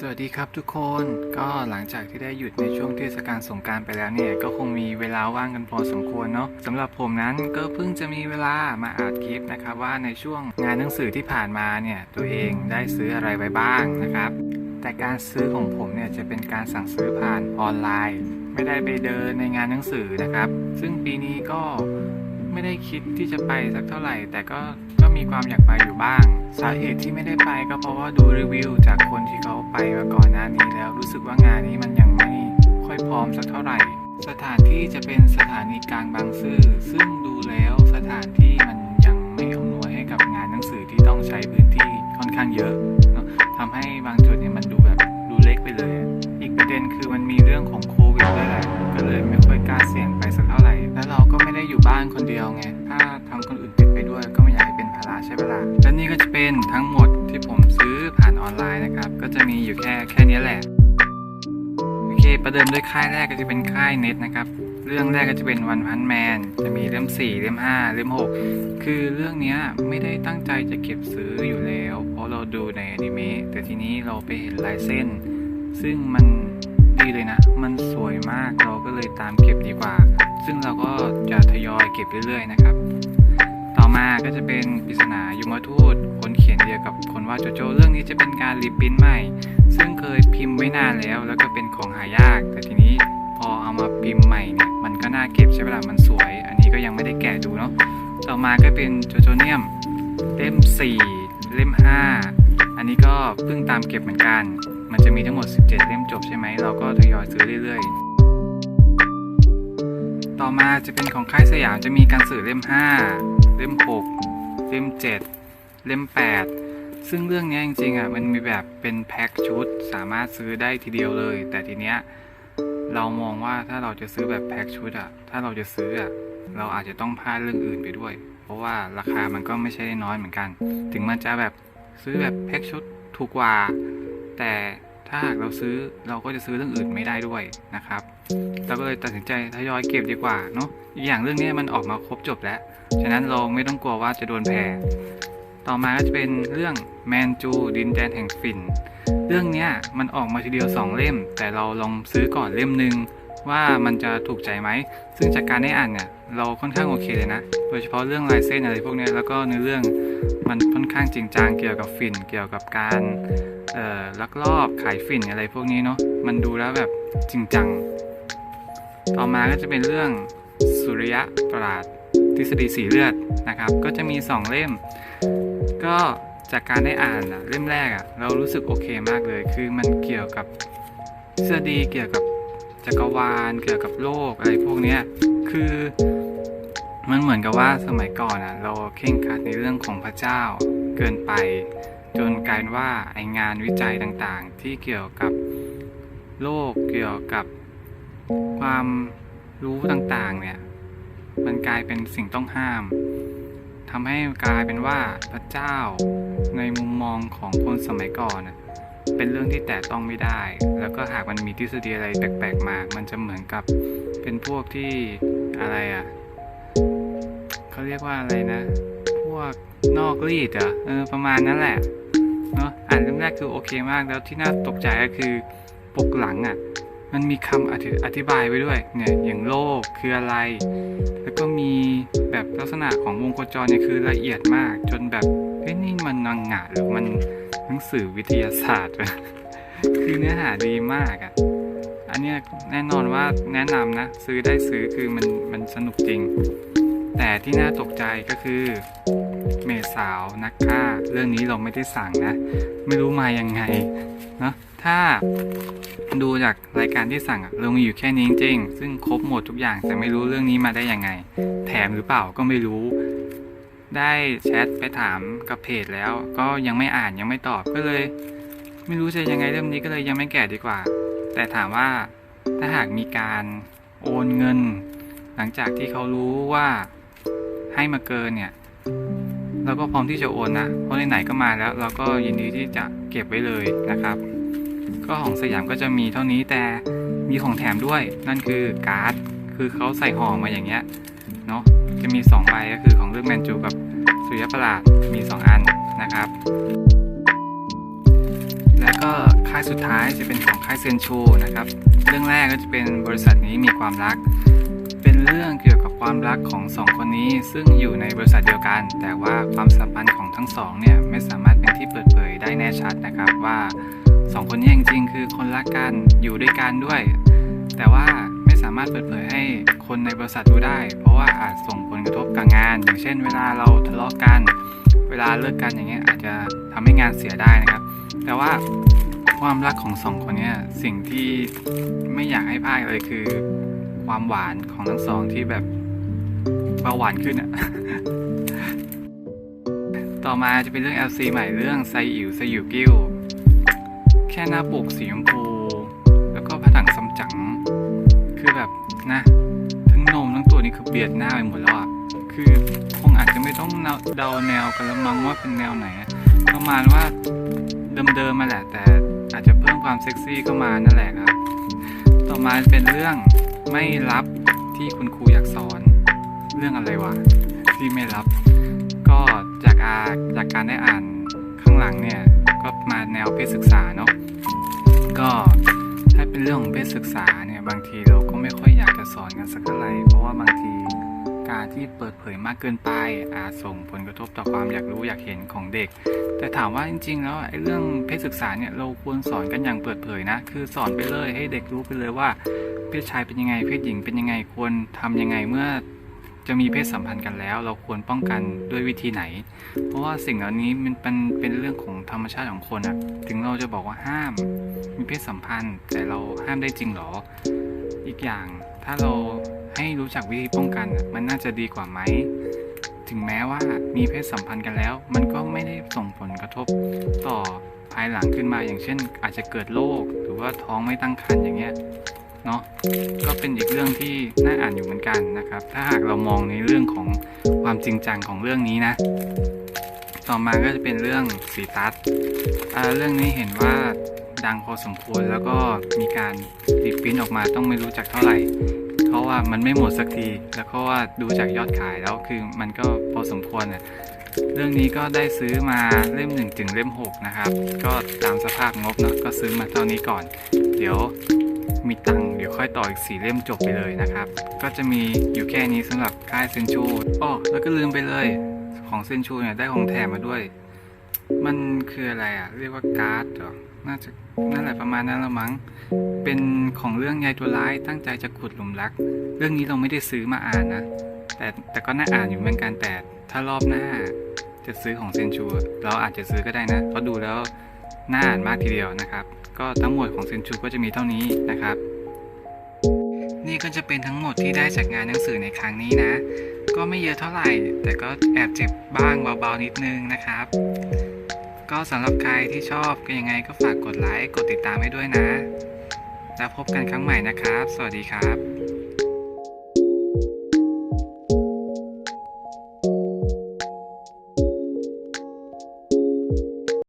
สวัสดีครับทุกคนก็หลังจากที่ได้หยุดในช่วงเทศกาลสงการไปแล้วเนี่ย ก็คงมีเวลาว่างกันพอสมควรเนาะสำหรับผมนั้นก็เพิ่งจะมีเวลามาอัดคลิปนะครับว่าในช่วงงานหนังสือที่ผ่านมาเนี่ย ตัวเองได้ซื้ออะไรไว้บ้างนะครับ แต่การซื้อของผมเนี่ยจะเป็นการสั่งซื้อผ่านออนไลน์ ไม่ได้ไปเดินในงานหนังสือนะครับ ซึ่งปีนี้ก็ไม่ได้คิดที่จะไปสักเท่าไหร่ แต่ก็ มีความอยากไปอยู่บ้าง สาเหตุที่ไม่ได้ไปก็เพราะว่าดูรีวิวจากคนที่เขาไปมาก่อนหน้านี้แล้วรู้สึกว่างานนี้มันยังไม่ค่อยพร้อมสักเท่าไหร่ สถานที่จะเป็นสถานีกลางบางซื่อซึ่งดูแล้วสถานที่มันยังไม่อำนวยให้กับงานหนังสือที่ต้องใช้พื้นที่ค่อนข้างเยอะเนอะทำให้บางจุดเนี่ยมันดูแบบดูเล็กไปเลย อีกประเด็นคือมันมีเรื่องของโควิดด้วยแหละก็เลยไม่ค่อยกล้าเสี่ยงไปสักเท่าไหร่ แล้วเราก็ไม่ได้อยู่บ้านคนเดียวไง ถ้าทำคนอื่นติดไปด้วยก็ไม่อยาก ให้เป็นภาใช่ไหมล่ะและนี่ก็จะเป็นทั้งหมดที่ผมซื้อผ่านออนไลน์นะครับ ก็จะมีอยู่แค่แค่นี้แหละโอเคประเดิมด้วยค่ายแรกก็จะเป็นค่ายเน็ตนะครับเรื่องแรกก็จะเป็นวันพันแมนจะมีเล่ม4เล่ม5เล่ม6 คือเรื่องนี้ไม่ได้ตั้งใจจะเก็บซื้ออยู่แล้ว เพราะเราดูในอนิเมะแต่ทีนี้เราไปเห็นลายเส้น ซึ่งมันดีเลยนะ มันสวยมากเราก็เลยตามเก็บดีกว่า ซึ่งเราก็จะทยอยเก็บเรื่อยๆนะครับ มาก็จะเป็นปริศนายมทูต คนเขียนเดียวกับคนวาดโจโจ เรื่องนี้จะเป็นการรีปรินท์ใหม่ ซึ่งเคยพิมพ์ไว้นานแล้ว แล้วก็เป็นของหายาก แต่ทีนี้พอเอามาพิมพ์ใหม่เนี่ยมันก็น่าเก็บใช่ไหมล่ะมันสวย อันนี้ก็ยังไม่ได้แกะดูเนาะต่อมาก็เป็นโจโจเนียมเล่ม 4 เล่ม 5 อันนี้ก็เพิ่งตามเก็บเหมือนกัน มันจะมีทั้งหมด 17 เล่มจบใช่ไหม เราก็ทยอยซื้อเรื่อยๆ ต่อมาจะเป็นของค่ายสยามจะมีการสื่อเล่ม 5 เล่ม 6 เล่ม 7 เล่ม 8 ซึ่งเรื่องนี้จริงๆอะมันมีแบบเป็นแพ็คชุดสามารถซื้อได้ทีเดียวเลย แต่ทีเนี้ยเรามองว่าถ้าเราจะซื้อแบบแพ็คชุดอะถ้าเราจะซื้ออะเราอาจจะต้องพลาดเรื่องอื่นไปด้วย เพราะว่าราคามันก็ไม่ใช่น้อยเหมือนกัน ถึงมันจะแบบซื้อแบบแพ็คชุดถูกกว่า แต่ถ้าหากเราซื้อเราก็จะซื้อเรื่องอื่นไม่ได้ด้วยนะครับ เราก็เลยตัดสินใจทยอยเก็บดีกว่าเนาะอีกอย่างเรื่องนี้มันออกมาครบจบแล้ว ฉะนั้นเราไม่ต้องกลัวว่าจะโดนแพ้ต่อมาก็จะเป็นเรื่องแมนจูดินแดนแห่งฝิ่น เรื่องนี้มันออกมาทีเดียว 2 เล่ม แต่เราลองซื้อก่อนเล่มหนึ่งว่ามันจะถูกใจไหม ซึ่งจากการได้อ่านเนี่ยเราค่อนข้างโอเคเลยนะ โดยเฉพาะเรื่องลายเส้นอะไรพวกนี้แล้วก็เนื้อเรื่องมันค่อนข้างจริงจังเกี่ยวกับฝิ่น เกี่ยวกับการลักลอบขายฝิ่นอะไรพวกนี้เนาะ มันดูแล้วแบบจริงจัง ต่อมาก็จะเป็นเรื่องสุริยะประหลาดทฤษฎีสีเลือดนะครับ ก็จะมี 2 เล่ม ก็จากการได้อ่านเล่มแรกอะเรารู้สึกโอเคมากเลย คือมันเกี่ยวกับทฤษฎีเกี่ยวกับจักรวาล เกี่ยวกับโลกอะไรพวกนี้คือมันเหมือนกับว่าสมัยก่อนอะเราเข่งครัดในเรื่องของพระเจ้าเกินไป จนกลายว่าไองานวิจัยต่างๆ ที่เกี่ยวกับโลกเกี่ยวกับ ความรู้ต่างๆ เนี่ย มันกลายเป็นสิ่งต้องห้ามทำให้กลายเป็นว่าพระเจ้าในมุมมองของคนสมัยก่อนเป็นเรื่องที่แตะต้องไม่ได้ แล้วก็หากมันมีทฤษฎีอะไรแปลกๆมา มันจะเหมือนกับเป็นพวกที่อะไรอะเขาเรียกว่าอะไรนะ พวกนอกรีดเหรอะเออประมาณนั้นแหละเนาะอ่านเล่มแรกคือโอเคมากแล้วที่น่าตกใจก็คือปกหลังอะ มันมีคำอธิอธิบายไว้ด้วยเนี่ยอย่างโลกคืออะไร แล้วก็มีแบบลักษณะของวงโคจรเนี่ยคือละเอียดมาก จนแบบเฮ้ยนี่มันนังงะหรือมันหนังสือวิทยาศาสตร์วะคือเนื้อหาดีมากอะ่ะอันนี้แน่นอนว่าแนะนำนะ ซื้อได้ซื้อคือมันมันสนุกจริง แต่ที่น่าตกใจก็คือ เมษสาวนักฆ่า เรื่องนี้เราไม่ได้สั่งนะ ไม่รู้มายังไงเนาะถ้าดูจากรายการที่สั่งเรามีอยู่แค่นี้จริงๆซึ่งครบหมดทุกอย่างแต่ไม่รู้เรื่องนี้มาได้ยังไง แถมหรือเปล่าก็ไม่รู้ ได้แชทไปถามกับเพจแล้ว ก็ยังไม่อ่านยังไม่ตอบก็เลย ไม่รู้จะยังไงเรื่องนี้ก็เลยยังไม่แกะดีกว่า แต่ถามว่าถ้าหากมีการโอนเงิน หลังจากที่เขารู้ว่าให้มาเกินเนี่ย เราก็พร้อมที่จะโอนนะ เพราะไหนๆก็มาแล้ว เราก็ยินดีที่จะเก็บไว้เลยนะครับ ก็ของสยามก็จะมีเท่านี้แต่มีของแถมด้วย นั่นคือการ์ด คือเขาใส่ห่อมาอย่างเงี้ยเนาะ จะมี2ใบก็คือของเรื่องแมนจูกับสุริยประหลาดมี 2 อันนะครับ แล้วก็ค่ค่ายสุดท้ายจะเป็นของค่ายเซนชูนะครับ เรื่องแรกก็จะเป็นบริษัทนี้มีความรัก เรื่องเกี่ยวกับความรักของสองคนนี้ ซึ่งอยู่ในบริษัทเดียวกัน แต่ว่าความสัมพันธ์ของทั้งสองเนี่ยไม่สามารถเป็นที่เปิดเผยได้แน่ชัดนะครับว่าสองคนนี้จริงๆคือคนรักกันอยู่ด้วยกันด้วย แต่ว่าไม่สามารถเปิดเผยให้คนในบริษัทรู้ได้ เพราะว่าอาจส่งผลกระทบกับงาน อย่างเช่น เวลาเราทะเลาะกัน เวลาเลิกกันอย่างเงี้ยอาจจะทำให้งานเสียได้นะครับ แต่ว่าความรักของสองคนเนี้ยสิ่งที่ไม่อยากให้พลาดเลยคือ ความหวานของทั้งสองที่แบบเบาหวานขึ้นอะต่อมาจะเป็นเรื่อง LC ใหม่เรื่องไซอิ๋วไซอิ๋วกิ้ว แค่หน้าปกสีชมพู แล้วก็ผนังซัมจั๋งคือแบบนะทั้งนมทั้งตัวนี้คือเบียดหน้าไปหมดแล้วอะคือคงอาจจะไม่ต้องเดาแนวกันแล้วมั้งว่าเป็นแนวไหนประมาณว่าเดิมๆมาแหละ แต่อาจจะเพิ่มความเซ็กซี่เข้ามานั่นแหละครับ ต่อมาเป็นเรื่อง ไม่รับที่คุณครูอยากสอน เรื่องอะไรวะที่ไม่รับ ก็จากอาจากการได้อ่านข้างหลังเนี่ยก็มาแนวเพศศึกษาเนาะก็ถ้าเป็นเรื่องของเพศศึกษาเนี่ยบางทีเราก็ไม่ค่อยอยากจะสอนกันสักเท่าไหร่เพราะว่าบางที การที่เปิดเผยมากเกินไปอาจส่งผลกระทบต่อความอยากรู้อยากเห็นของเด็ก แต่ถามว่าจริง ๆ แล้วไอ้เรื่องเพศศึกษาเนี่ยเราควรสอนกันอย่างเปิดเผยนะ คือสอนไปเลยให้เด็กรู้ไปเลยว่า เพศชายเป็นยังไง เพศหญิงเป็นยังไงควรทำยังไงเมื่อจะมีเพศสัมพันธ์กันแล้ว เราควรป้องกันด้วยวิธีไหน เพราะว่าสิ่งเหล่านี้มันเป็นเป็นเรื่องของธรรมชาติของคนอะถึงเราจะบอกว่าห้าม มีเพศสัมพันธ์ แต่เราห้ามได้จริงหรอ อีกอย่างถ้าเรา ให้รู้จักวิธีป้องกันมันน่าจะดีกว่าไหม ถึงแม้ว่ามีเพศสัมพันธ์กันแล้ว มันก็ไม่ได้ส่งผลกระทบต่อภายหลังขึ้นมาอย่างเช่น อาจจะเกิดโรคหรือว่าท้องไม่ตั้งครรภ์อย่างเงี้ยเนาะก็เป็นอีกเรื่องที่น่าอ่านอยู่เหมือนกันนะครับ ถ้าหากเรามองในเรื่องของความจริงจังของเรื่องนี้นะ ต่อมาก็จะเป็นเรื่องสีตัสอ่าเรื่องนี้เห็นว่าดังพอสมควรแล้วก็มีการรีปริ้นออกมาต้องไม่รู้จักเท่าไหร่ ราะว่ามันไม่หมดสักที แล้วก็ว่าดูจากยอดขายแล้วคือมันก็พอสมควรอะเรื่องนี้ก็ได้ซื้อมาเล่มหนึ่งถึงเล่มหกนะครับ ก็ตามสภาพงบเนาะก็ซื้อมาเท่านี้ก่อน เดี๋ยวมีตังค์เดี๋ยวค่อยต่ออีกสี่เล่มจบไปเลยนะครับ ก็จะมีอยู่แค่นี้สำหรับค่ายเซนชูอ๋อแล้วก็ลืมไปเลยของเซนชูเนี่ยได้ของแถมมาด้วย มันคืออะไรอะ เรียกว่าการ์ดเหรอ น่าจะนั่นแหละประมาณนั้นละมั้ง เป็นของเรื่องยายตัวร้ายตั้งใจจะขุดหลุมรัก เรื่องนี้เราไม่ได้ซื้อมาอ่านนะ แต่แต่ก็น่าอ่านอยู่เหมือนกันแต่ถ้ารอบหน้า จะซื้อของเซนชูเราอาจจะซื้อก็ได้นะเพราะดูแล้วน่าอ่านมากทีเดียวนะครับ ก็ทั้งหมดของเซนชูก็จะมีเท่านี้นะครับนี่ก็จะเป็นทั้งหมดที่ได้จากงานหนังสือในครั้งนี้นะ ก็ไม่เยอะเท่าไหร่ แต่ก็แอบเจ็บบ้างเบาๆนิดนึงนะครับ ก็สำหรับใครที่ชอบก็ยังไงก็ฝากกดไลค์ กดติดตามให้ด้วยนะ แล้วพบกันครั้งใหม่นะครับ สวัสดีครับ